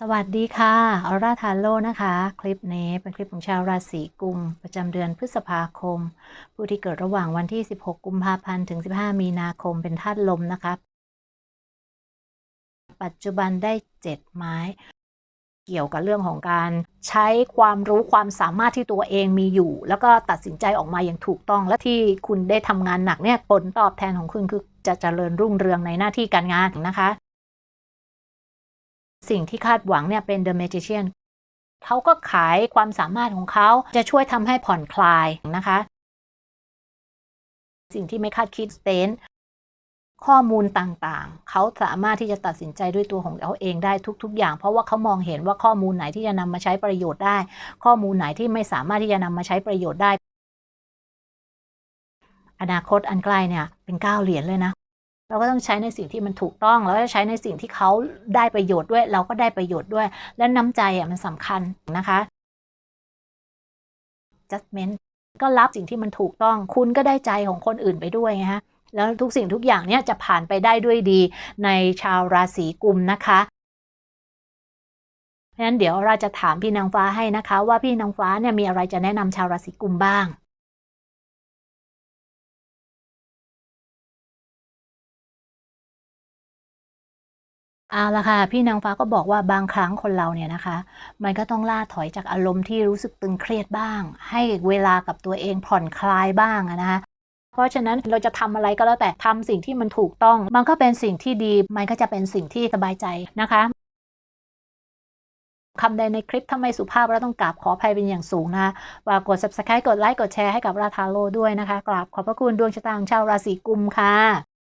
สวัสดีค่ะ ออร่าทาโร่นะคะ คลิปนี้เป็นคลิปของชาวราศีกุม ประจำเดือนพฤษภาคม ผู้ที่เกิดระหว่างวันที่ 16 กุมภาพันธ์ ถึง 15 มีนาคม เป็นธาตุลมนะคะ ปัจจุบันได้ 7 ไม้ เกี่ยวกับเรื่องของการใช้ความรู้ความสามารถที่ตัวเองมีอยู่ แล้วก็ตัดสินใจออกมาอย่างถูกต้อง และที่คุณได้ทำงานหนักเนี่ย ผลตอบแทนของคุณคือจะเจริญรุ่งเรืองในหน้าที่การงานนะคะ สิ่งที่คาดหวังเนี่ยเป็น The Magician เขาก็ขายความสามารถของเขาจะช่วยทำให้ผ่อนคลายนะคะ สิ่งที่ไม่คาดคิดสเตนข้อมูลต่างๆ เขาสามารถที่จะตัดสินใจด้วยตัวของเขาเองได้ทุก ๆ อย่าง เพราะว่าเขามองเห็นว่าข้อมูลไหนที่จะนำมาใช้ประโยชน์ได้ ข้อมูลไหนที่ไม่สามารถที่จะนำมาใช้ประโยชน์ได้ อนาคตอันใกล้เนี่ยเป็นก้าวเหรียญเลยนะ เราก็ต้องใช้ในสิ่งที่มันถูกต้อง แล้วก็ใช้ในสิ่งที่เขาได้ประโยชน์ด้วย เราก็ได้ประโยชน์ด้วย และน้ำใจอะมันสำคัญนะคะ judgment ก็รับสิ่งที่มันถูกต้อง คุณก็ได้ใจของคนอื่นไปด้วยไงฮะแล้วทุกสิ่งทุกอย่างเนี่ยจะผ่านไปได้ด้วยดีในชาวราศีกุมนะคะเพราะฉะนั้นเดี๋ยวเราจะถามพี่นางฟ้าให้นะคะ ว่าพี่นางฟ้าเนี่ยมีอะไรจะแนะนำชาวราศีกุมบ้าง เอาละค่ะ พี่นางฟ้าก็บอกว่าบางครั้งคนเราเนี่ยนะคะ มันก็ต้องล่าถอยจากอารมณ์ที่รู้สึกตึงเครียดบ้าง ให้เวลากับตัวเองผ่อนคลายบ้างนะคะเพราะฉะนั้นเราจะทำอะไรก็แล้วแต่ทำสิ่งที่มันถูกต้อง มันก็เป็นสิ่งที่ดี มันก็จะเป็นสิ่งที่สบายใจนะคะคำใดในคลิปถ้าไม่สุภาพเราต้องกราบขออภัยเป็นอย่างสูงนะคะฝากกด subscribe กดไลค์กดแชร์ให้กับราทาโลด้วยนะคะ กราบขอบพระคุณดวงชะตาของชาวราศีกุมค่ะ